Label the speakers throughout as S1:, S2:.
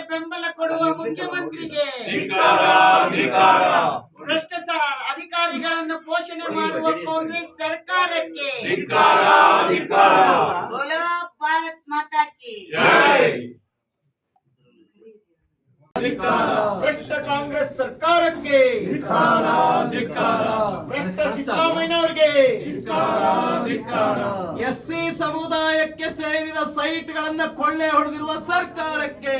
S1: ಬೆಂಬಲ ಕೊಡುವ ಮುಖ್ಯಮಂತ್ರಿಗೆ
S2: ಧಿಕ್ಕಾರ ಧಿಕ್ಕಾರ.
S1: ಭ್ರಷ್ಟ ಸ- ಅಧಿಕಾರಿಗಳನ್ನು ಪೋಷಣೆ ಮಾಡುವ ಕಾಂಗ್ರೆಸ್ ಸರ್ಕಾರಕ್ಕೆ.
S2: ಧಿಕ್ಕಾರ ಧಿಕ್ಕಾರ.
S1: ಬೋಲೋ ಭಾರತ್ ಮಾತಾ ಕಿ.
S2: ಜೈ.
S3: ಭ್ರಷ್ಟ ಕಾಂಗ್ರೆಸ್ ಸರ್ಕಾರಕ್ಕೆ. ಭ್ರಷ್ಟ ಸಿದ್ದರಾಮಯ್ಯನವರಿಗೆ.
S4: ಎಸ್ಸಿ ಸಮುದಾಯಕ್ಕೆ ಸೇರಿದ ಸೈಟ್ಗಳನ್ನ ಕೊಳ್ಳೆ ಹೊಡೆದಿರುವ ಸರ್ಕಾರಕ್ಕೆ.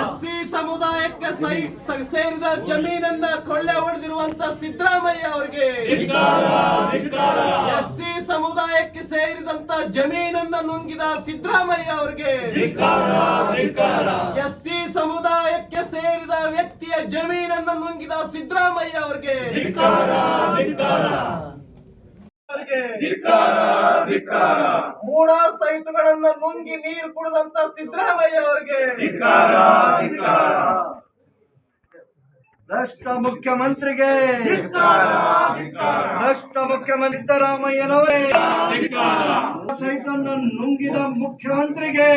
S4: ಎಸ್ಸಿ ಸಮುದಾಯಕ್ಕೆ ಸೈಟ್ ಸೇರಿದ ಜಮೀನನ್ನ ಕೊಳ್ಳೆ ಹೊಡೆದಿರುವಂತ ಸಿದ್ದರಾಮಯ್ಯ ಅವರಿಗೆ. ಎಸ್ಸಿ ಸಮುದಾಯಕ್ಕೆ ಸೇರಿದಂತ ಜಮೀನನ್ನ ನುಂಗಿದ ಸಿದ್ದರಾಮಯ್ಯ ಅವರಿಗೆ. ಎಸ್ಸಿ ಸಮುದಾಯಕ್ಕೆ ಸೇರಿದ ವ್ಯಕ್ತಿಯ ಜಮೀನನ್ನ ನುಂಗಿದ ಸಿದ್ದರಾಮಯ್ಯ ಅವರಿಗೆ.
S2: ಧಿಕ್ಕಾರ. ಧಿಕ್ಕಾರ.
S4: ಮೂಡ ಸೈಟುಗಳನ್ನ ನುಂಗಿ ನೀರು ಕುಡಿದಂತ ಸಿದ್ದರಾಮಯ್ಯ ಅವರಿಗೆ.
S2: ಧಿಕ್ಕಾರ ಧಿಕ್ಕಾರ.
S3: ಭ್ರಷ್ಟ ಮುಖ್ಯಮಂತ್ರಿಗೆ. ಭ್ರಷ್ಟ ಮುಖ್ಯಮಂತ್ರಿ ಸಿದ್ದರಾಮಯ್ಯನವರೇ. ಸೈಟನ್ನು ನುಂಗಿದ ಮುಖ್ಯಮಂತ್ರಿಗೆ.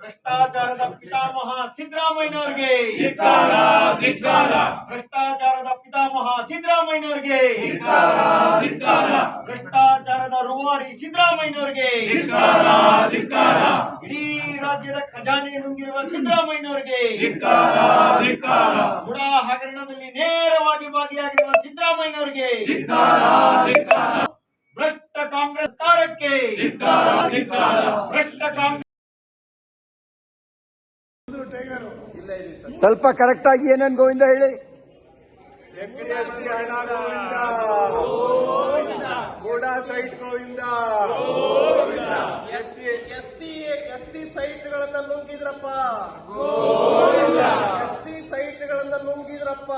S3: ಭ್ರಷ್ಟಾಚಾರದ ಪಿತಾಮಹ ಸಿದ್ದರಾಮಯ್ಯನವರಿಗೆ. ಭ್ರಷ್ಟಾಚಾರದ ಪಿತಾಮಹ ಸಿದ್ದರಾಮಯ್ಯನವರಿಗೆ. ರೂವಾರಿ ಸಿದ್ದರಾಮಯ್ಯನವರಿಗೆ. ಇಡೀ ರಾಜ್ಯದ ಖಜಾನೆ ನುಂಗಿರುವ ಸಿದ್ದರಾಮಯ್ಯನವರಿಗೆ. ಬುಡ ಹಗರಣದಲ್ಲಿ ನೇರವಾಗಿ ಭಾಗಿಯಾಗಿರುವ ಸಿದ್ದರಾಮಯ್ಯನವರಿಗೆ. ಭ್ರಷ್ಟ ಕಾಂಗ್ರೆಸ್
S2: ಕಾರಕ್ಕೆ
S3: ಭ್ರಷ್ಟ ಕಾಂಗ್ರೆಸ್
S5: ಸ್ವಲ್ಪ ಕರೆಕ್ಟ್ ಆಗಿ ಏನೇನ್ ಗೋವಿಂದ ಹೇಳಿ?
S4: ನುಂಗಿದ್ರಪ್ಪ ಎಸ್ಸಿ ಸೈಟ್ಗಳನ್ನ ನುಂಗಿದ್ರಪ್ಪ.